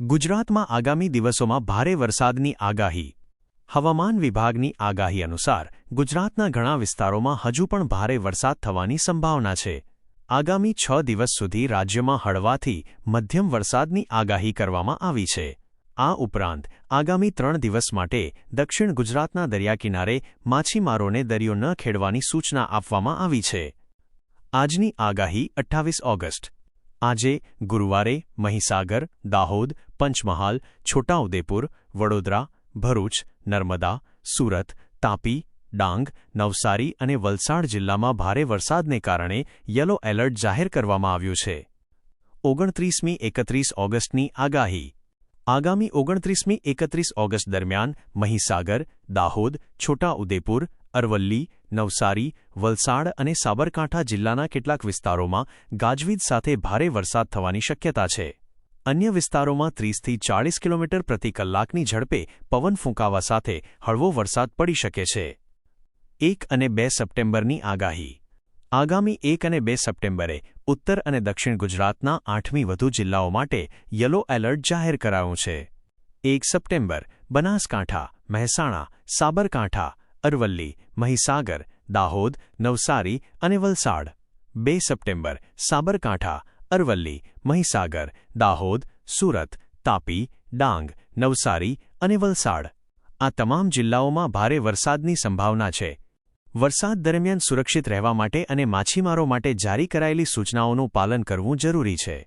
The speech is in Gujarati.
ગુજરાતમાં આગામી દિવસોમાં ભારે વરસાદની આગાહી. હવામાન વિભાગની આગાહી અનુસાર, ગુજરાતના ઘણા વિસ્તારોમાં હજુ પણ ભારે વરસાદ થવાની સંભાવના છે. આગામી છ દિવસ સુધી રાજ્યમાં હળવાથી મધ્યમ વરસાદની આગાહી કરવામાં આવી છે. આ ઉપરાંત, આગામી ત્રણ દિવસ માટે દક્ષિણ ગુજરાતના દરિયાકિનારે માછીમારોને દરિયો ન ખેડવાની સૂચના આપવામાં આવી છે. આજની આગાહી અઠ્ઠાવીસ ઓગસ્ટ. આજે ગુરુવારે મહીસાગર, દાહોદ, પંચમહાલ, છોટાઉદેપુર, વડોદરા, ભરૂચ, નર્મદા, સુરત, તાપી, ડાંગ, નવસારી અને વલસાડ જિલ્લામાં ભારે વરસાદને કારણે યલો એલર્ટ જાહેર કરવામાં આવ્યું છે. ઓગણત્રીસમી એકત્રીસ ઓગસ્ટની આગાહી. આગામી ઓગણત્રીસમી એકત્રીસ ઓગસ્ટ દરમિયાન મહીસાગર, દાહોદ, છોટાઉદેપુર અરવલ્લી, નવસારી, વલસાડ અને સાબરકાંઠા જિલ્લાના કેટલાક વિસ્તારોમાં ગાજવીજ સાથે ભારે વરસાદ થવાની શક્યતા છે. અન્ય વિસ્તારોમાં ત્રીસથી ચાળીસ કિલોમીટર પ્રતિ કલાકની ઝડપે પવન ફૂંકાવા સાથે હળવો વરસાદ પડી શકે છે. એક અને બે સપ્ટેમ્બરની આગાહી. આગામી એક અને બે સપ્ટેમ્બરે ઉત્તર અને દક્ષિણ ગુજરાતના આઠમી વધુ જિલ્લાઓ માટે યલો એલર્ટ જાહેર કરાયું છે. એક સપ્ટેમ્બર, બનાસકાંઠા, મહેસાણા, સાબરકાંઠા અરવલ્લી, મહીસાગર, દાહોદ, નવસારી અને વલસાડ. બે સપ્ટેમ્બર, સાબરકાંઠા, અરવલ્લી, મહીસાગર, દાહોદ, સુરત, તાપી, ડાંગ, નવસારી અને વલસાડ. આ તમામ જિલ્લાઓમાં ભારે વરસાદની સંભાવના છે. વરસાદ દરમિયાન સુરક્ષિત રહેવા માટે અને માછીમારો માટે જારી કરાયેલી સૂચનાઓનું પાલન કરવું જરૂરી છે.